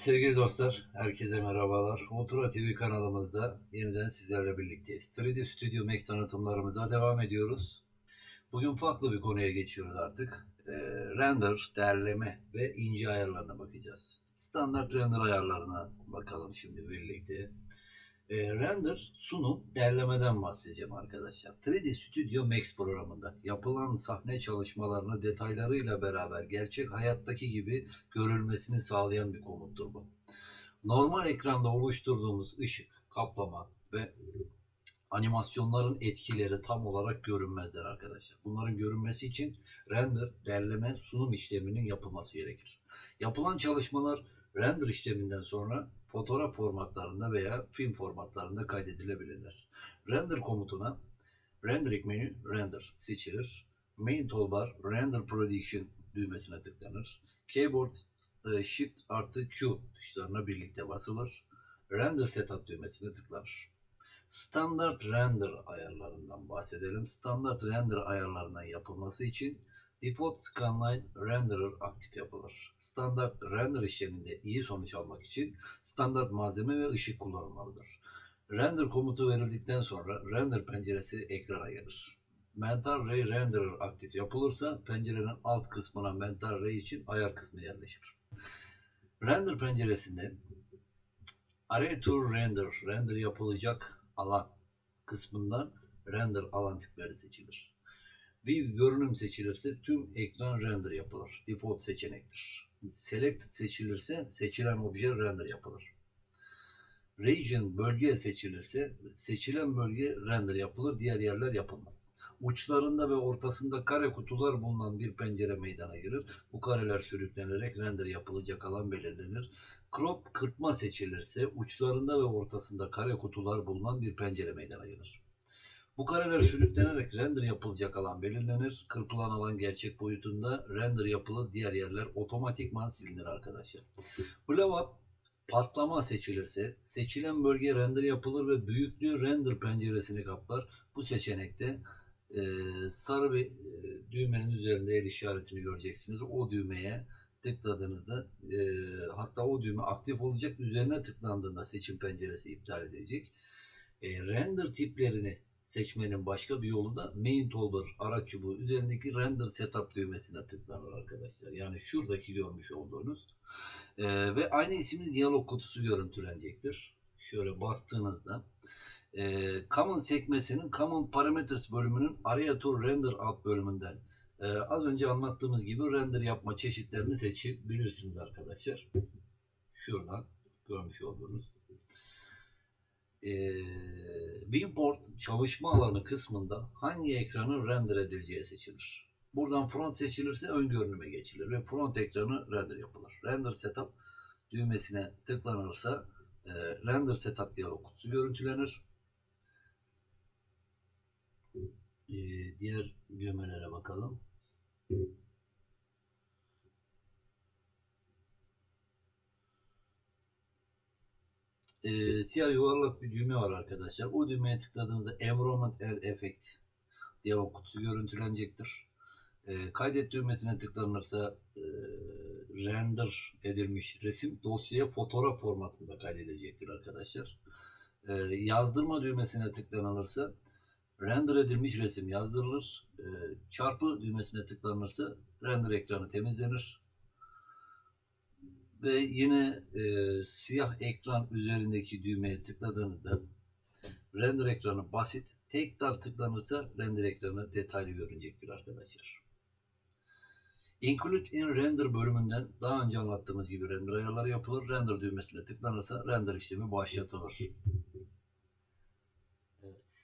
Evet sevgili dostlar, herkese merhabalar. Ultra TV kanalımızda yeniden sizlerle birlikteyiz. 3D Studio Max tanıtımlarımıza devam ediyoruz. Bugün farklı bir konuya geçiyoruz artık. Ee, render, derleme ve ince ayarlarına bakacağız. Standart render ayarlarına bakalım şimdi birlikte. Ee, render, sunum, derlemeden bahsedeceğim arkadaşlar. 3D Studio Max programında yapılan sahne çalışmalarını detaylarıyla beraber gerçek hayattaki gibi görülmesini sağlayan bir komuttur bu. Normal ekranda oluşturduğumuz ışık, kaplama ve animasyonların etkileri tam olarak görünmezler arkadaşlar. Bunların görünmesi için render, derleme, sunum işleminin yapılması gerekir. Yapılan çalışmalar render işleminden sonra fotoğraf formatlarında veya film formatlarında kaydedilebilirler. Render komutuna rendering menü render seçilir. Main toolbar render prediction düğmesine tıklanır. Keyboard e, shift artı Q tuşlarına birlikte basılır. Render setup düğmesine tıklanır. Standart render ayarlarından bahsedelim. Standart render ayarlarından yapılması için Default Scanline Renderer aktif yapılır. Standart render işleminde iyi sonuç almak için standart malzeme ve ışık kullanılmalıdır. Render komutu verildikten sonra render penceresi ekrana gelir. Mental Ray Renderer aktif yapılırsa pencerenin alt kısmına Mental Ray için ayar kısmı yerleşir. Render penceresinde Array to Render, render yapılacak alan kısmından render alan tipleri seçilir. View görünüm seçilirse tüm ekran render yapılır. Default seçenektir. Select seçilirse seçilen obje render yapılır. Region bölge seçilirse seçilen bölge render yapılır, diğer yerler yapılmaz. Uçlarında ve ortasında kare kutular bulunan bir pencere meydana gelir. Bu kareler sürüklenerek render yapılacak alan belirlenir. Crop kırpma seçilirse uçlarında ve ortasında kare kutular bulunan bir pencere meydana gelir. Bu kareler sürüklenerek render yapılacak alan belirlenir. Kırpılan alan gerçek boyutunda render yapılır. Diğer yerler otomatikman silinir arkadaşlar. Blow up patlama seçilirse seçilen bölge render yapılır ve büyüklüğü render penceresini kaplar. Bu seçenekte e, sarı bir e, düğmenin üzerinde el işaretini göreceksiniz. O düğmeye tıkladığınızda e, hatta o düğme aktif olacak. Üzerine tıklandığında seçim penceresi iptal edecek. E, render tiplerini seçmenin başka bir yolu da main toolbar araç çubuğu üzerindeki render setup düğmesine tıklanır arkadaşlar. Yani şuradaki görmüş olduğunuz e, ve aynı isimli diyalog kutusu görüntülenecektir. Şöyle bastığınızda e, Common sekmesinin Common Parameters bölümünün Area to Render alt bölümünden e, az önce anlattığımız gibi render yapma çeşitlerini seçebilirsiniz arkadaşlar. Şuradan görmüş olduğunuz e, viewport çalışma alanı kısmında hangi ekranın render edileceği seçilir. Buradan front seçilirse ön görünüme geçilir ve front ekranı render yapılır. Render setup düğmesine tıklanırsa e, render setup diyalog kutusu görüntülenir. E, diğer düğmelere bakalım. E, siyah yuvarlak bir düğme var arkadaşlar. O düğmeye tıkladığınızda Environment Air Effect diyalog kutusu görüntülenecektir. E, kaydet düğmesine tıklanırsa e, render edilmiş resim dosyaya fotoğraf formatında kaydedilecektir arkadaşlar. E, yazdırma düğmesine tıklanılırsa render edilmiş resim yazdırılır. E, çarpı düğmesine tıklanırsa render ekranı temizlenir ve yine e, siyah ekran üzerindeki düğmeye tıkladığınızda render ekranı basit. Tekrar tıklanırsa render ekranı detaylı görünecektir arkadaşlar. Include in render bölümünden daha önce anlattığımız gibi render ayarları yapılır. Render düğmesine tıklanırsa render işlemi başlatılır. Evet.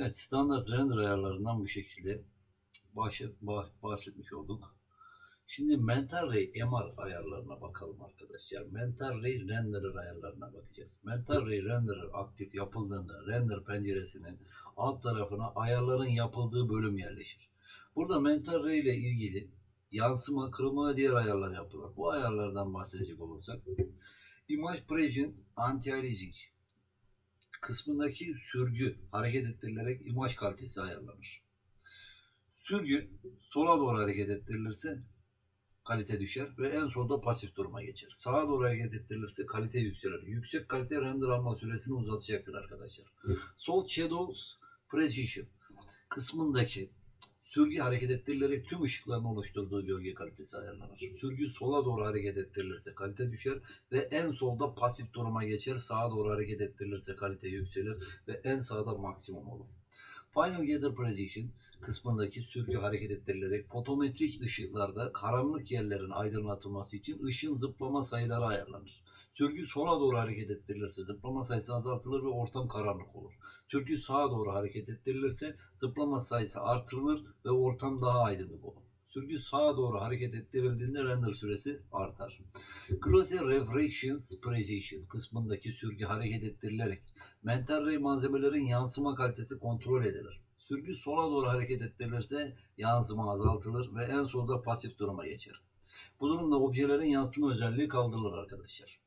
Evet, standart render ayarlarından bu şekilde bahsetmiş olduk. Şimdi Mental Ray MR ayarlarına bakalım arkadaşlar. Mental Ray Renderer ayarlarına bakacağız. Mental Ray Renderer aktif yapıldığında render penceresinin alt tarafına ayarların yapıldığı bölüm yerleşir. Burada mental ray ile ilgili yansıma, kırılma ve diğer ayarlar yapılır. Bu ayarlardan bahsedecek olursak Image Pression Anti-Aliasing kısmındaki sürgü hareket ettirilerek imaj kalitesi ayarlanır. Sürgü sola doğru hareket ettirilirse kalite düşer ve en solda pasif duruma geçer. Sağa doğru hareket ettirilirse kalite yükselir. Yüksek kalite render alma süresini uzatacaktır arkadaşlar. Sol Shadows Precision kısmındaki sürgü hareket ettirilerek tüm ışıkların oluşturduğu gölge kalitesi ayarlanır. Sürgü sola doğru hareket ettirilirse kalite düşer ve en solda pasif duruma geçer. Sağa doğru hareket ettirilirse kalite yükselir ve en sağda maksimum olur. Final Gather Precision kısmındaki sürgü hareket ettirilerek fotometrik ışıklarda karanlık yerlerin aydınlatılması için ışın zıplama sayıları ayarlanır. Sürgü sola doğru hareket ettirilirse zıplama sayısı azaltılır ve ortam karanlık olur. Sürgü sağa doğru hareket ettirilirse zıplama sayısı artırılır ve ortam daha aydınlık olur. Sürgü sağa doğru hareket ettirildiğinde render süresi artar. Glossy Refractions Precision kısmındaki sürgü hareket ettirilerek mental ray malzemelerin yansıma kalitesi kontrol edilir. Sürgü sola doğru hareket ettirilirse yansıma azaltılır ve en solda pasif duruma geçer. Bu durumda objelerin yansıma özelliği kaldırılır arkadaşlar.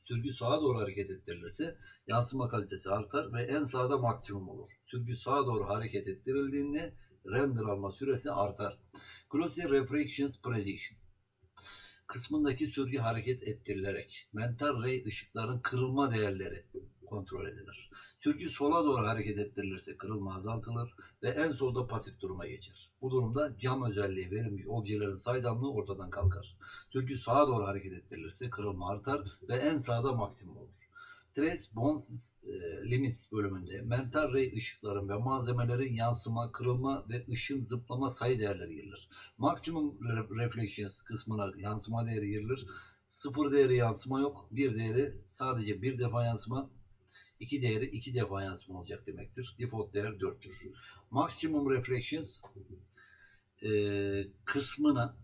Sürgü sağa doğru hareket ettirilirse yansıma kalitesi artar ve en sağda maksimum olur. Sürgü sağa doğru hareket ettirildiğinde render alma süresi artar. Glossy Refractions Precision kısmındaki sürgü hareket ettirilerek mental ray ışıkların kırılma değerleri kontrol edilir. Sürgü sola doğru hareket ettirilirse kırılma azaltılır ve en solda pasif duruma geçer. Bu durumda cam özelliği verilmiş objelerin saydamlığı ortadan kalkar. Sürgü sağa doğru hareket ettirilirse kırılma artar ve en sağda maksimum olur. Trace Bones e, Limits bölümünde mental ray ışıkların ve malzemelerin yansıma, kırılma ve ışın zıplama sayı değerleri girilir. Maximum Re- Reflections kısmına yansıma değeri girilir. Sıfır değeri yansıma yok. Bir değeri sadece bir defa yansıma. iki değeri iki defa yansıma olacak demektir. Default değer 4'tür. Maximum Reflections e, kısmına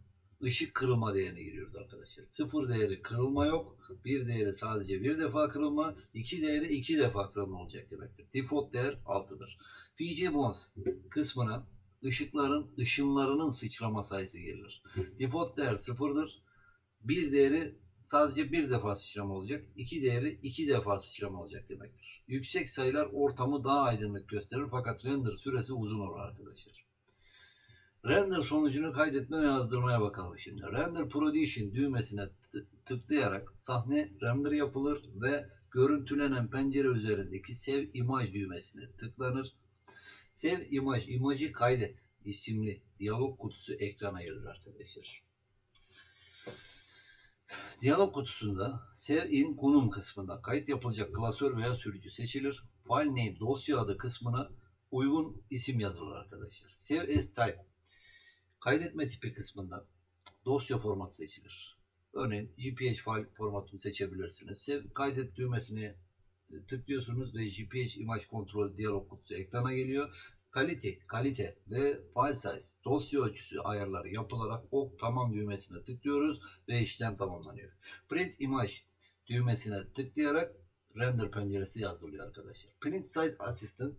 ışık kırılma değerini giriyoruz arkadaşlar. Sıfır değeri kırılma yok. Bir değeri sadece bir defa kırılma. iki değeri iki defa kırılma olacak demektir. Default değer 6'dır. Fiji Bones kısmına ışıkların ışınlarının sıçrama sayısı girilir. Default değer sıfırdır. Bir değeri sadece bir defa sıçrama olacak. iki değeri iki defa sıçrama olacak demektir. Yüksek sayılar ortamı daha aydınlık gösterir fakat render süresi uzun olur arkadaşlar. Render sonucunu kaydetme ve yazdırmaya bakalım şimdi. Render Production düğmesine tı- tıklayarak sahne render yapılır ve görüntülenen pencere üzerindeki Save Image düğmesine tıklanır. Save Image, imajı kaydet isimli diyalog kutusu ekrana gelir arkadaşlar. Diyalog kutusunda Save in konum kısmında kayıt yapılacak klasör veya sürücü seçilir. File name dosya adı kısmına uygun isim yazılır arkadaşlar. Save as type kaydetme tipi kısmında dosya formatı seçilir. Örneğin GPH file formatını seçebilirsiniz. Save kaydet düğmesini e, tıklıyorsunuz ve GPH imaj kontrol diyalog kutusu ekrana geliyor. Kalite, kalite ve file size dosya ölçüsü ayarları yapılarak ok tamam düğmesine tıklıyoruz ve işlem tamamlanıyor. Print image düğmesine tıklayarak render penceresi yazdırılıyor arkadaşlar. Print size assistant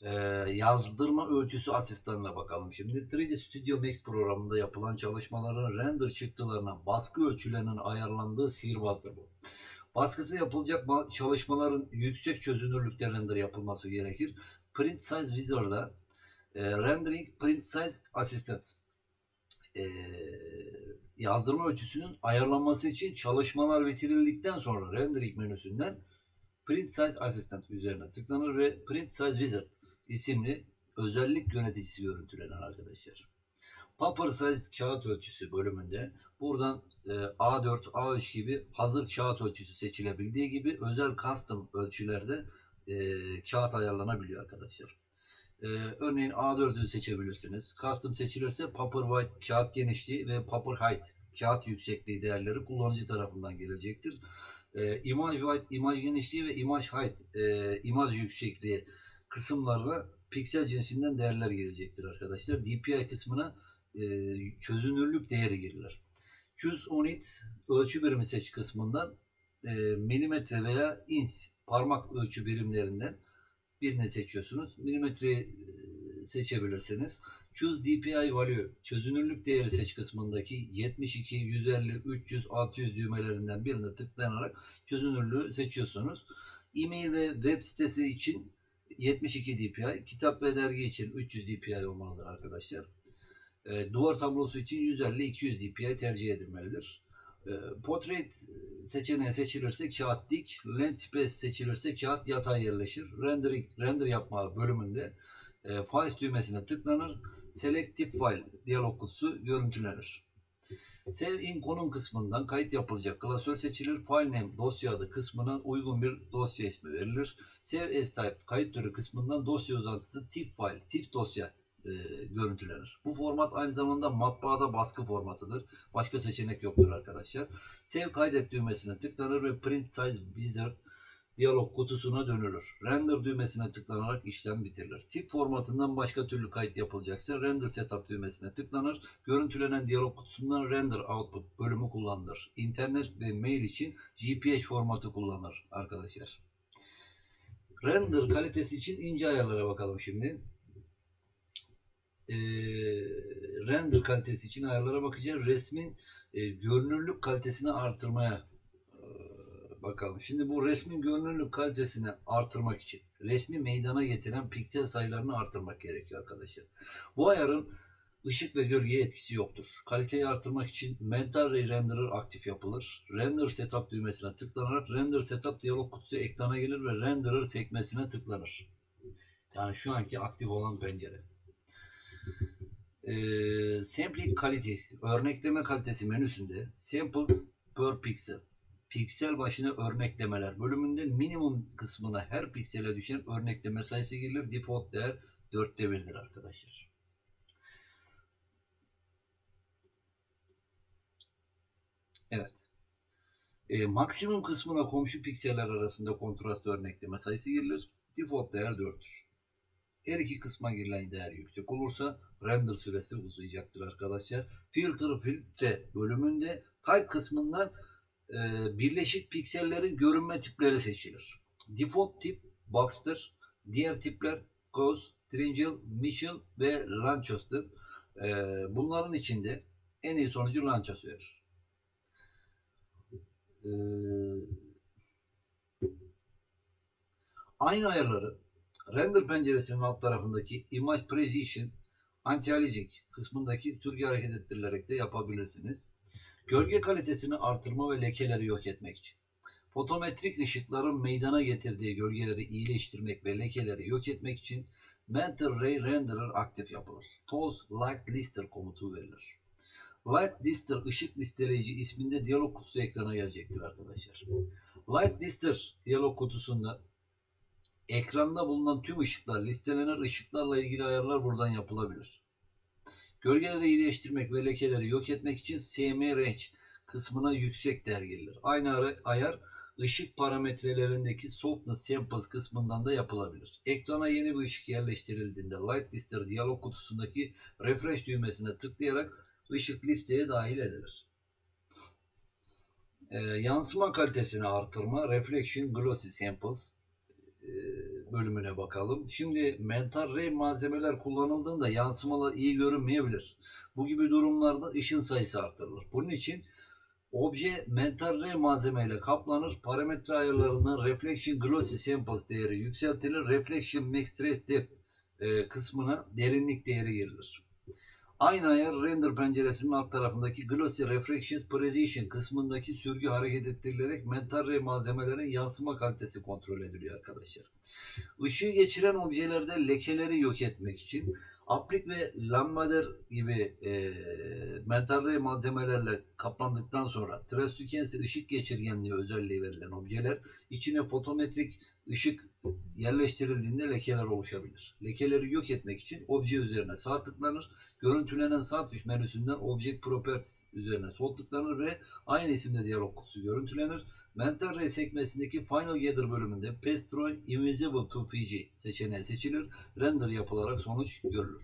ee, yazdırma ölçüsü asistanına bakalım şimdi. 3D Studio Max programında yapılan çalışmaların render çıktılarına baskı ölçülerinin ayarlandığı sihirbazdır bu. Baskısı yapılacak çalışmaların yüksek çözünürlükte render yapılması gerekir. Print Size Wizard'da e, Rendering Print Size Assistant e, yazdırma ölçüsünün ayarlanması için çalışmalar bitirildikten sonra Rendering menüsünden Print Size Assistant üzerine tıklanır ve Print Size Wizard isimli özellik yöneticisi görüntülenir arkadaşlar. Paper Size kağıt ölçüsü bölümünde buradan e, A4, A3 gibi hazır kağıt ölçüsü seçilebildiği gibi özel custom ölçülerde e, kağıt ayarlanabiliyor arkadaşlar. E, örneğin A4'ü seçebilirsiniz. Custom seçilirse Paper White kağıt genişliği ve Paper Height kağıt yüksekliği değerleri kullanıcı tarafından gelecektir. E, image White imaj genişliği ve image Height e, imaj yüksekliği kısımlarına piksel cinsinden değerler gelecektir arkadaşlar. DPI kısmına e, çözünürlük değeri girilir. Choose on it ölçü birimi seç kısmından e, milimetre veya inç parmak ölçü birimlerinden birini seçiyorsunuz. Milimetre seçebilirsiniz. Choose DPI value çözünürlük değeri seç kısmındaki 72, 150, 300, 600 düğmelerinden birine tıklayarak çözünürlüğü seçiyorsunuz. E-mail ve web sitesi için 72 DPI, kitap ve dergi için 300 DPI olmalıdır arkadaşlar. E, duvar tablosu için 150-200 DPI tercih edilmelidir. E, portrait seçeneği seçilirse kağıt dik, landscape seçilirse kağıt yatay yerleşir. Rendering, render yapma bölümünde e, Files düğmesine tıklanır. Selective File diyalog kutusu görüntülenir. Save in konum kısmından kayıt yapılacak klasör seçilir. File name dosya adı kısmına uygun bir dosya ismi verilir. Save as type kayıt türü kısmından dosya uzantısı TIFF file, TIFF dosya e, görüntülenir. Bu format aynı zamanda matbaada baskı formatıdır. Başka seçenek yoktur arkadaşlar. Save kaydet düğmesine tıklanır ve Print Size Wizard diyalog kutusuna dönülür. Render düğmesine tıklanarak işlem bitirilir. TIFF formatından başka türlü kayıt yapılacaksa Render Setup düğmesine tıklanır. Görüntülenen diyalog kutusundan Render Output bölümü kullanılır. İnternet ve mail için GPH formatı kullanılır arkadaşlar. Render kalitesi için ince ayarlara bakalım şimdi. Ee, render kalitesi için ayarlara bakacağız. Resmin e, görünürlük kalitesini artırmaya bakalım. Şimdi bu resmin görünürlük kalitesini artırmak için resmi meydana getiren piksel sayılarını artırmak gerekiyor arkadaşlar. Bu ayarın ışık ve gölgeye etkisi yoktur. Kaliteyi artırmak için Mental Ray Renderer aktif yapılır. Render Setup düğmesine tıklanarak Render Setup diyalog kutusu ekrana gelir ve Renderer sekmesine tıklanır. Yani şu anki aktif olan pencere. Ee, Sampling Quality örnekleme kalitesi menüsünde Samples per Pixel piksel başına örneklemeler bölümünde minimum kısmına her piksele düşen örnekleme sayısı girilir. Default değer 4'te 1'dir arkadaşlar. Evet. E, maksimum kısmına komşu pikseller arasında kontrast örnekleme sayısı girilir. Default değer 4'tür. Her iki kısma girilen değer yüksek olursa render süresi uzayacaktır arkadaşlar. Filter filtre bölümünde type kısmından e, birleşik piksellerin görünme tipleri seçilir. Default tip box'tır. Diğer tipler Gauss, Triangle, Mitchell ve Lanchos'tur. E, bunların içinde en iyi sonucu Lanchos verir. E, aynı ayarları render penceresinin alt tarafındaki Image Precision Anti-Aliasing kısmındaki sürgü hareket ettirilerek de yapabilirsiniz. Gölge kalitesini artırma ve lekeleri yok etmek için. Fotometrik ışıkların meydana getirdiği gölgeleri iyileştirmek ve lekeleri yok etmek için Mental Ray Renderer aktif yapılır. Toz Light Lister komutu verilir. Light Lister ışık listeleyici isminde diyalog kutusu ekrana gelecektir arkadaşlar. Light Lister diyalog kutusunda ekranda bulunan tüm ışıklar listelenen ışıklarla ilgili ayarlar buradan yapılabilir. Gölgeleri iyileştirmek ve lekeleri yok etmek için SM Range kısmına yüksek değer girilir. Aynı ayar ışık parametrelerindeki Softness Samples kısmından da yapılabilir. Ekrana yeni bir ışık yerleştirildiğinde Light Lister diyalog kutusundaki Refresh düğmesine tıklayarak ışık listeye dahil edilir. Ee, yansıma kalitesini artırma Reflection Glossy Samples e, bölümüne bakalım. Şimdi mental ray malzemeler kullanıldığında yansımalar iyi görünmeyebilir. Bu gibi durumlarda ışın sayısı artırılır. Bunun için obje mental ray malzemeyle kaplanır. Parametre ayarlarında reflection glossy samples değeri yükseltilir. Reflection max trace depth e, kısmına derinlik değeri girilir. Aynı ayar render penceresinin alt tarafındaki Glossy Reflection Precision kısmındaki sürgü hareket ettirilerek mental ray malzemelerin yansıma kalitesi kontrol ediliyor arkadaşlar. Işığı geçiren objelerde lekeleri yok etmek için aplik ve lambader gibi e, mental ray malzemelerle kaplandıktan sonra translucency ışık geçirgenliği özelliği verilen objeler içine fotometrik ışık yerleştirildiğinde lekeler oluşabilir. Lekeleri yok etmek için obje üzerine sağ tıklanır. Görüntülenen sağ tuş menüsünden Object Properties üzerine sol tıklanır ve aynı isimde diyalog kutusu görüntülenir. Mental Ray sekmesindeki Final Gather bölümünde Pestroy Invisible to Fiji seçeneği seçilir. Render yapılarak sonuç görülür.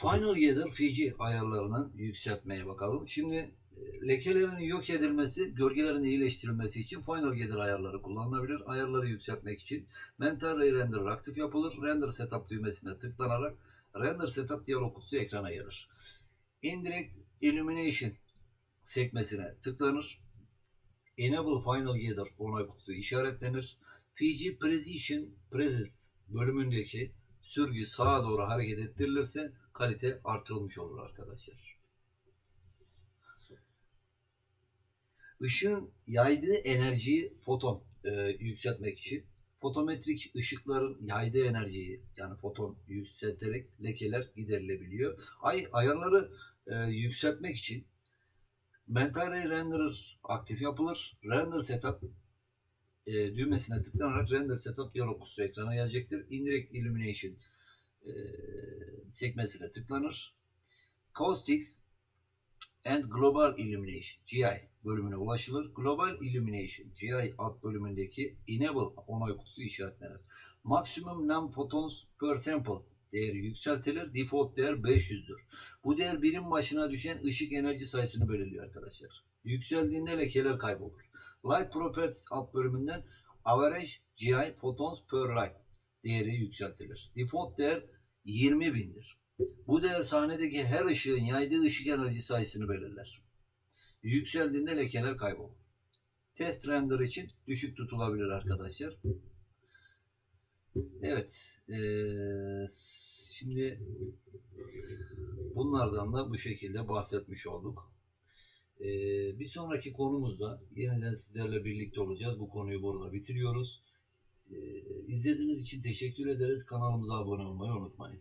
Final Gather Fiji ayarlarını yükseltmeye bakalım. Şimdi lekelerin yok edilmesi, gölgelerin iyileştirilmesi için Final Gather ayarları kullanılabilir. Ayarları yükseltmek için Mental Ray Renderer aktif yapılır. Render Setup düğmesine tıklanarak Render Setup diyalog kutusu ekrana gelir. Indirect Illumination sekmesine tıklanır. Enable Final Gather onay kutusu işaretlenir. Fiji Precision Presence bölümündeki sürgü sağa doğru hareket ettirilirse kalite artırılmış olur arkadaşlar. Işığın yaydığı enerjiyi foton e, yükseltmek için fotometrik ışıkların yaydığı enerjiyi yani foton yükselterek lekeler giderilebiliyor. Ay ayarları e, yükseltmek için Mental Ray Renderer aktif yapılır. Render Setup e, düğmesine tıklanarak Render Setup diyalog kutusu ekrana gelecektir. Indirect Illumination e, sekmesine tıklanır. Caustics and Global Illumination GI bölümüne ulaşılır. Global Illumination GI alt bölümündeki Enable onay kutusu işaretlenir. Maximum Num Photons per Sample değeri yükseltilir. Default değer 500'dür. Bu değer birim başına düşen ışık enerji sayısını belirliyor arkadaşlar. Yükseldiğinde lekeler kaybolur. Light Properties alt bölümünden Average GI Photons per Light değeri yükseltilir. Default değer 20.000'dir. Bu değer sahnedeki her ışığın yaydığı ışık enerji sayısını belirler. Yükseldiğinde lekeler kaybolur. Test render için düşük tutulabilir arkadaşlar. Evet. eee, şimdi bunlardan da bu şekilde bahsetmiş olduk. Eee, bir sonraki konumuzda yeniden sizlerle birlikte olacağız. Bu konuyu burada bitiriyoruz. Eee, izlediğiniz için teşekkür ederiz. Kanalımıza abone olmayı unutmayın.